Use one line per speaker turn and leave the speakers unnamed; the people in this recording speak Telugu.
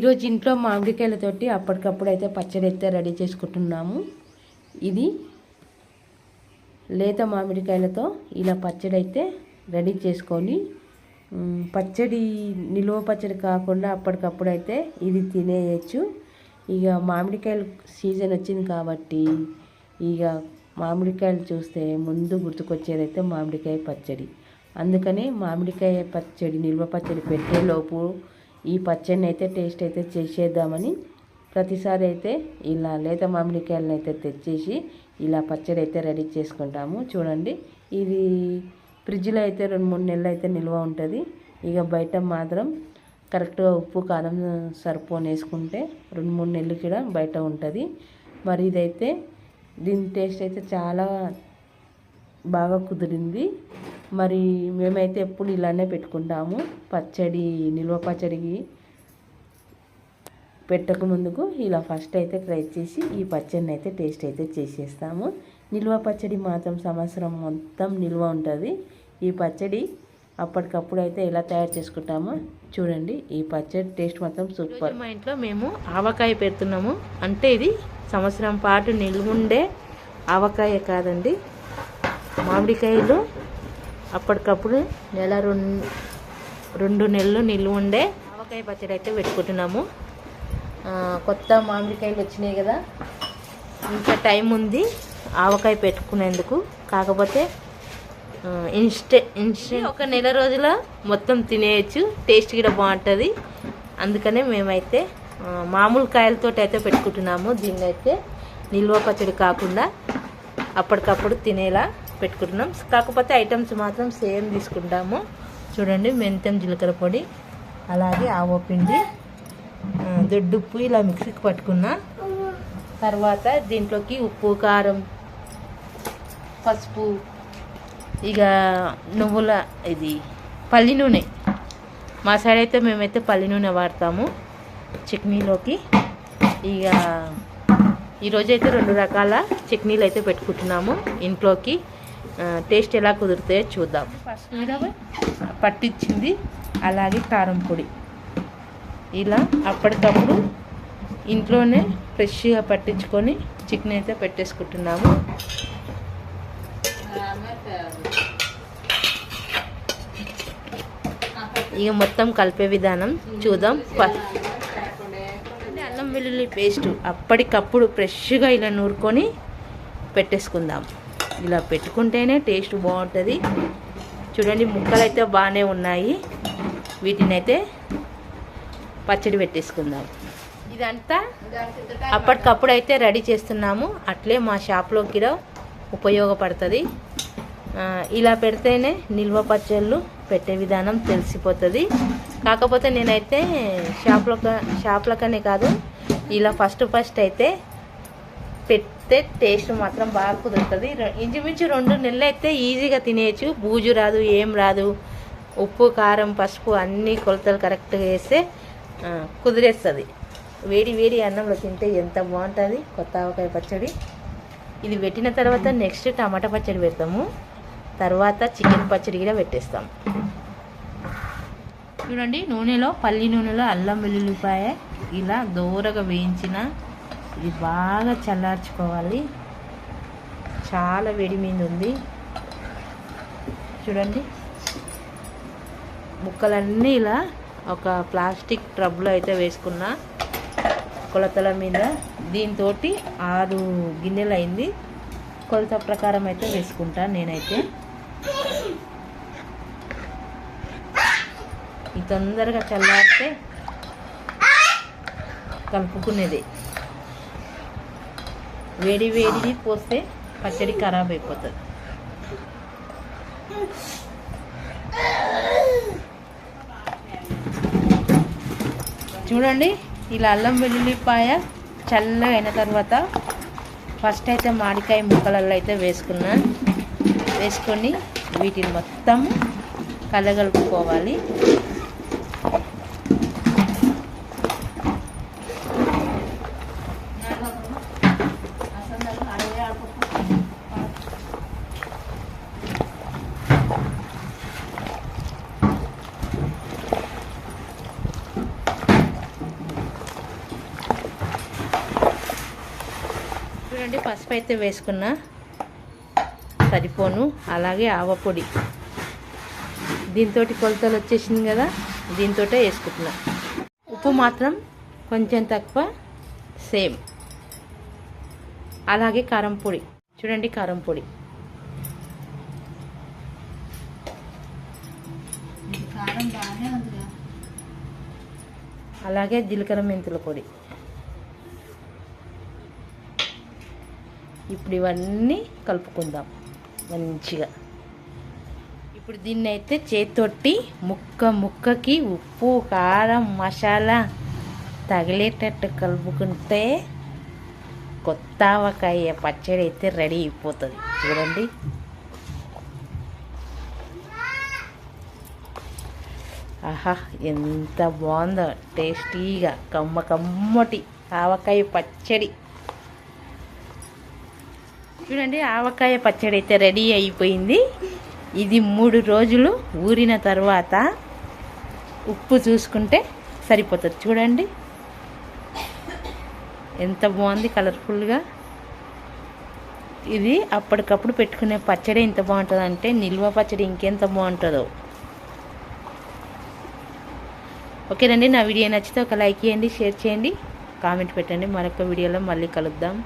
ఈరోజు ఇంట్లో మామిడికాయలతోటి అప్పటికప్పుడు అయితే పచ్చడి అయితే రెడీ చేసుకుంటున్నాము. ఇది లేత మామిడికాయలతో ఇలా పచ్చడి అయితే రెడీ చేసుకొని పచ్చడి నిలువ పచ్చడి కాకుండా అప్పటికప్పుడు అయితే ఇది తినేయచ్చు. ఇక మామిడికాయలు సీజన్ వచ్చింది కాబట్టి ఇక మామిడికాయలు చూస్తే ముందు గుర్తుకొచ్చేదైతే మామిడికాయ పచ్చడి. అందుకని మామిడికాయ పచ్చడి నిల్వ పచ్చడి పెట్టేలోపు ఈ పచ్చడిని అయితే టేస్ట్ అయితే చేసేద్దామని ప్రతిసారి అయితే ఇలా లేత మామిడికాయలను అయితే తెచ్చేసి ఇలా పచ్చడి అయితే రెడీ చేసుకుంటాము. చూడండి ఇది ఫ్రిడ్జ్లో అయితే రెండు మూడు నెలలు అయితే నిల్వ ఉంటుంది. ఇక బయట మాత్రం కరెక్ట్గా ఉప్పు కారం సరిపోని వేసుకుంటే రెండు మూడు నెలలు కూడా బయట ఉంటుంది. మరి ఇదైతే దీని టేస్ట్ అయితే చాలా బాగా కుదిరింది. మరి మేమైతే ఎప్పుడు ఇలానే పెట్టుకుంటాము. పచ్చడి నిల్వ పచ్చడికి పెట్టక ముందుకు ఇలా ఫస్ట్ అయితే ట్రై చేసి ఈ పచ్చడిని అయితే టేస్ట్ అయితే చేసేస్తాము. నిల్వ పచ్చడి మాత్రం సంవత్సరం మొత్తం నిల్వ ఉంటుంది. ఈ పచ్చడి అప్పటికప్పుడు అయితే ఎలా తయారు చేసుకుంటామో చూడండి. ఈ పచ్చడి టేస్ట్ మాత్రం సూపర్ మా ఇంట్లో మేము ఆవకాయ పెడుతున్నాము. అంటే ఇది సంవత్సరం పాటు నిల్వుండే ఆవకాయ కాదండి. మామిడికాయలు అప్పటికప్పుడు నెల రెండు రెండు నెలలు నిల్వ ఉండే ఆవకాయ పచ్చడి అయితే పెట్టుకుంటున్నాము. కొత్త మామిడికాయలు వచ్చినాయి కదా. ఇంకా టైం ఉంది ఆవకాయ పెట్టుకునేందుకు. కాకపోతే ఇన్స్టే ఇన్స్టే ఒక నెల రోజుల మొత్తం తినేయచ్చు. టేస్ట్ కూడా బాగుంటుంది. అందుకనే మేమైతే మామూలు కాయలతో అయితే పెట్టుకుంటున్నాము. దీన్ని అయితే నిల్వ పచ్చడి కాకుండా అప్పటికప్పుడు తినేలా పెట్టుకుంటున్నాం. కాకపోతే ఐటమ్స్ మాత్రం సేమ్ తీసుకుంటాము. చూడండి మెంతం జీలకర్ర పొడి అలాగే ఆవో పిండి దొడ్డుప్పు ఇలా మిక్సీకి పట్టుకున్నా తర్వాత దీంట్లోకి ఉప్పు కారం పసుపు ఇక నువ్వుల ఇది పల్లి నూనె. మా సైడ్ అయితే మేమైతే పల్లి నూనె వాడతాము చట్నీలోకి. ఇక ఈరోజైతే రెండు రకాల చట్నీలు అయితే పెట్టుకుంటున్నాము ఇంట్లోకి. టేస్ట్ ఎలా కుదురుతాయో చూద్దాం. పట్టించింది అలాగే కారం పొడి. ఇలా అప్పటికప్పుడు ఇంట్లోనే ఫ్రెష్గా పట్టించుకొని చికెన్ అయితే పెట్టేసుకుంటున్నాము. ఇక మొత్తం కలిపే విధానం చూద్దాం. అల్లం వెల్లుల్లి పేస్ట్ అప్పటికప్పుడు ఫ్రెష్గా ఇలా నూరుకొని పెట్టేసుకుందాం. ఇలా పెట్టుకుంటేనే టేస్ట్ బాగుంటుంది. చూడండి ముక్కలు అయితే బాగానే ఉన్నాయి. వీటిని అయితే పచ్చడి పెట్టేసుకుందాం. ఇదంతా అప్పటికప్పుడు అయితే రెడీ చేస్తున్నాము. అట్లే మా షాప్లో కూడా ఉపయోగపడుతుంది. ఇలా పెడితేనే నిల్వ పచ్చళ్ళు పెట్టే విధానం తెలిసిపోతుంది. కాకపోతే నేనైతే షాప్లో షాప్లకనే కాదు ఇలా ఫస్ట్ ఫస్ట్ అయితే పెడితే టేస్ట్ మాత్రం బాగా కుదురుతుంది. ఇంచుమించు రెండు నెలలు అయితే ఈజీగా తినేయచ్చు. బూజు రాదు ఏం రాదు. ఉప్పు కారం పసుపు అన్నీ కొలతలు కరెక్ట్గా వేస్తే కుదిరేస్తుంది. వేడి వేడి అన్నంలో తింటే ఎంత బాగుంటుంది. కొత్త ఆవకాయ పచ్చడి. ఇది పెట్టిన తర్వాత నెక్స్ట్ టమాటా పచ్చడి పెడతాము. తర్వాత చికెన్ పచ్చడి కూడా పెట్టేస్తాం. చూడండి నూనెలో పల్లి నూనెలో అల్లం వెల్లుల్లిపాయ ఇలా దూరగా వేయించిన ఇది బాగా చల్లార్చుకోవాలి. చాలా వేడి మీద ఉంది. చూడండి. ముక్కలన్నీ ఇలా ఒక ప్లాస్టిక్ ట్రబ్లో అయితే వేసుకున్నా కొలతల మీద. దీంతో ఆరు గిన్నెలు అయింది. కొలత ప్రకారం అయితే వేసుకుంటా నేనైతే. ఇది తొందరగా చల్లారితే కలుపుకునేది. వేడి వేడిది పోస్తే పచ్చడి ఖరాబ్ అయిపోతుంది. చూడండి ఇలా అల్లం వెల్లుల్లిపాయ చల్లగా అయిన తర్వాత ఫస్ట్ అయితే మామిడికాయ ముక్కలలో అయితే వేసుకున్నా. వేసుకొని వీటిని మొత్తం కలగలుపుకోవాలి. చూడండి పసుపు అయితే వేసుకున్నా సరిపోను. అలాగే ఆవపొడి దీంతో కొలతలు వచ్చేసింది కదా దీంతో వేసుకుంటున్నా. ఉప్పు మాత్రం కొంచెం తక్కువ సేమ్. అలాగే కారం పొడి. చూడండి కారం పొడి. అలాగే జీలకర్ర మెంతుల పొడి. ఇప్పుడు ఇవన్నీ కలుపుకుందాం మంచిగా. ఇప్పుడు దీన్ని అయితే చేతొట్టి ముక్క ముక్కకి ఉప్పు కారం మసాలా తగిలేటట్టు కలుపుకుంటే కొత్త ఆవకాయ పచ్చడి అయితే రెడీ అయిపోతుంది. చూడండి. ఆహా ఎంత బాగుందో టేస్టీగా కమ్మ కమ్మటి ఆవకాయ పచ్చడి. చూడండి ఆవకాయ పచ్చడి అయితే రెడీ అయిపోయింది. ఇది మూడు రోజులు ఊరిన తర్వాత ఉప్పు చూసుకుంటే సరిపోతుంది. చూడండి. ఎంత బాగుంది కలర్ఫుల్గా. ఇది అప్పటికప్పుడు పెట్టుకునే పచ్చడి ఎంత బాగుంటుంది అంటే నిల్వ పచ్చడి ఇంకెంత బాగుంటుందో. ఓకేనండి నా వీడియో నచ్చితే ఒక లైక్ చేయండి షేర్ చేయండి. కామెంట్ పెట్టండి. మరొక వీడియోలో మళ్ళీ కలుద్దాం.